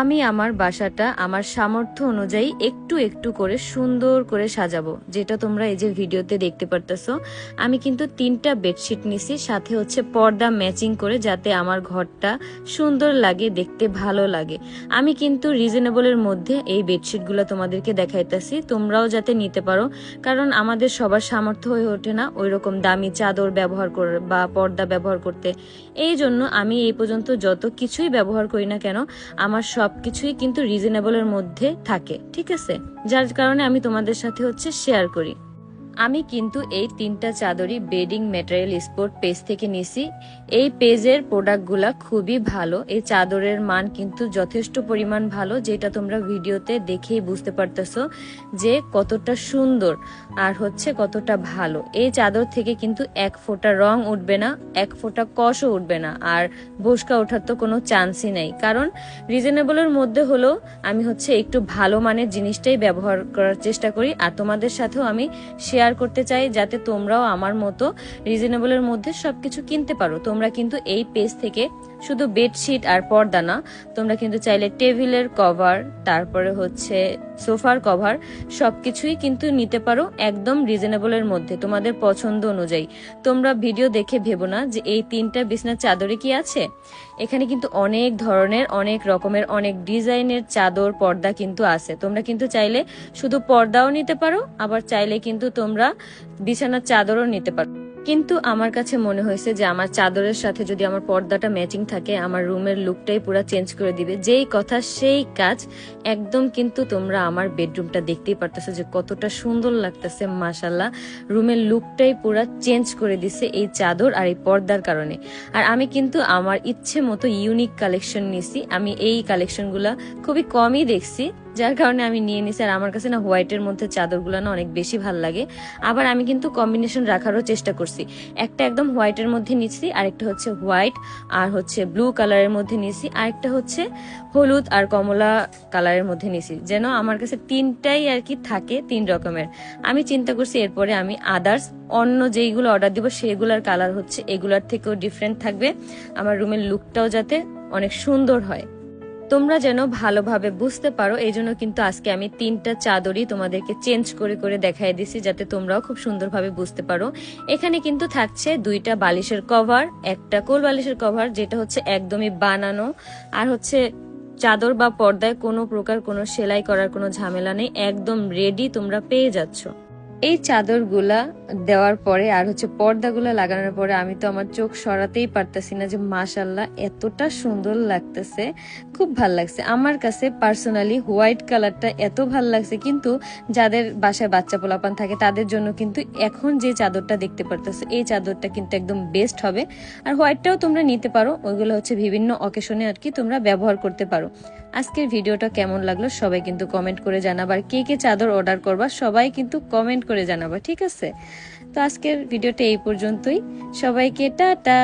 আমি আমার বাসাটা আমার সামর্থ্য অনুযায়ী একটু একটু করে সুন্দর করে সাজাবো, যেটা তোমরা এই যে ভিডিওতে দেখতে পারতেছো। আমি কিন্তু তিনটা বেডশিট নিছি, সাথে হচ্ছে পর্দা ম্যাচিং করে যাতে আমার ঘরটা সুন্দর লাগে, দেখতে ভালো লাগে। আমি কিন্তু রিজনেবলের মধ্যে এই বেডশিটগুলো তোমাদেরকে দেখাইতেছি, তোমরাও যাতে নিতে পারো, কারণ আমাদের সবার সামর্থ্য হয়ে ওঠে না ওই রকম দামি চাদর ব্যবহার করে, বা পর্দা ব্যবহার করতে। এই জন্য আমি এই পর্যন্ত যত কিছুই ব্যবহার করি না কেন, আমার সব কিছুই কিন্তু রিজনেবলের মধ্যে থাকে, ঠিক আছে? যার কারণে আমি তোমাদের সাথে হচ্ছে শেয়ার করি। আমি কিন্তু এই তিনটা চাদরই বেডিং ম্যাটেরিয়াল স্পোর্ট পেজ থেকে নিছি। এই পেজের প্রোডাক্টগুলা খুবই ভালো। এই চাদরের মান কিন্তু যথেষ্ট পরিমাণ ভালো, যেটা তোমরা ভিডিওতে দেখেই বুঝতে পারতেছো যে কতটা সুন্দর আর হচ্ছে কতটা ভালো। এই চাদর থেকে কিন্তু এক ফোঁটা রং উঠবে না, এক ফোঁটা কষও উঠবে না, আর ভোসকা ওঠার তো কোনো চান্সই নেই। কারণ রিজনেবলের মধ্যে হলেও আমি হচ্ছে একটু ভালো মানের জিনিসটাই ব্যবহার করার চেষ্টা করি, আর তোমাদের সাথেও আমি শেয়ার করতে চাই যাতে তোমরাও আমার মতো রিজনেবলের মধ্যে সবকিছু কিনতে পারো। তোমরা কিন্তু এই পেজ থেকে শুধু বেডশিট আর পর্দা না, তোমরা কিন্তু চাইলে টেবিলের কভার তারপরে হচ্ছে সোফার কভার সবকিছুই কিন্তু নিতে পারো একদম রিজনেবলের মধ্যে তোমাদের পছন্দ অনুযায়ী। তোমরা ভিডিও দেখে ভেবো না যে এই তিনটা বিছনার চাদরে কি আছে? এখানে কিন্তু অনেক ধরনের, অনেক রকমের, অনেক ডিজাইনের চাদর, পর্দা কিন্তু আছে। তোমরা কিন্তু চাইলে শুধু পর্দাও নিতে পারো, আবার চাইলে কিন্তু তোমরা বিছানার চাদরও নিতে পারো। কিন্তু আমার কাছে মনে হয়েছে যে আমার চাদরের সাথে যদি আমার পর্দাটা ম্যাচিং থাকে, আমার রুমের লুকটাই পুরো চেঞ্জ করে দিবে। যেই কথা, সেই কাজ একদম কিন্তু তোমরা আমার বেডরুমটা দেখতেই পারতেছো যে কতটা সুন্দর লাগতেছে মাসাল্লাহ রুমের লুকটাই পুরো চেঞ্জ করে দিছে এই চাদর আর এই পর্দার কারণে। আর আমি কিন্তু আমার ইচ্ছে মতো ইউনিক কালেকশন নিছি। আমি এই কালেকশনগুলা খুবই কমই দেখছি। যার কারণে আমি নিয়ে নিছি। আর আমার কাছে না হোয়াইটের মধ্যে চাদরগুলো না অনেক বেশি ভালো লাগে। আবার আমি কিন্তু কম্বিনেশন রাখারও চেষ্টা করছি। একটা একদম হোয়াইটের মধ্যে নিচ্ছি আরেকটা হচ্ছে হোয়াইট, আর হচ্ছে ব্লু কালারের মধ্যে নিছি, আরেকটা হচ্ছে হলুদ আর কমলা কালারের মধ্যে নিছি। যেন আমার কাছে তিনটাই আর কি থাকে, তিন রকমের। আমি চিন্তা করছি এরপরে আমি আদার্স অন্য যেইগুলো অর্ডার দিব, সেগুলোর কালার হচ্ছে, এগুলার থেকেও ডিফারেন্ট থাকবে। আমার রুমের লুকটাও যাতে অনেক সুন্দর হয়। তোমরা যেন ভালোভাবে বুঝতে পারো, এই জন্য কিন্তু আজকে আমি তিনটা চাদরই তোমাদেরকে চেঞ্জ করে করে দেখাই দিছি, যাতে তোমরাও খুব সুন্দরভাবে বুঝতে পারো। এখানে কিন্তু থাকছে দুইটা বালিশের কভার একটা কোল বালিশের কভার যেটা হচ্ছে একদমই বানানো, আর হচ্ছে চাদর বা পর্দায় কোনো প্রকার কোনো সেলাই করার কোনো ঝামেলা নেই, একদম রেডি তোমরা পেয়ে যাচ্ছ। এই চাদরগুলা দেওয়ার পরে আর হচ্ছে পর্দাগুলা লাগানোর পরে আমি তো আমার চোখ সরাতেই পারতেছি না যে মাশাল্লাহ এতটা সুন্দর লাগতেছে, খুব ভালো লাগছে। আমার কাছে পার্সোনালি হোয়াইট কালারটা এত ভালো লাগছে, কিন্তু যাদের বাসায় বাচ্চা পোলাপান থাকে তাদের জন্য কিন্তু এখন যে চাদরটা দেখতে পারতেছে, এই চাদরটা কিন্তু একদম বেস্ট হবে। আর হোয়াইটটাও তোমরা নিতে পারো, ওইগুলো হচ্ছে বিভিন্ন অকেশনে আর কি তোমরা ব্যবহার করতে পারো। আজকের ভিডিওটা কেমন লাগল সবাই কিন্তু কমেন্ট করে জানাবার কে কে চাদর অর্ডার করবা, সবাই কিন্তু কমেন্ট করে জানাব ঠিক আছে? তো আজকের ভিডিওটা এই পর্যন্তই। সবাইকে টাটা!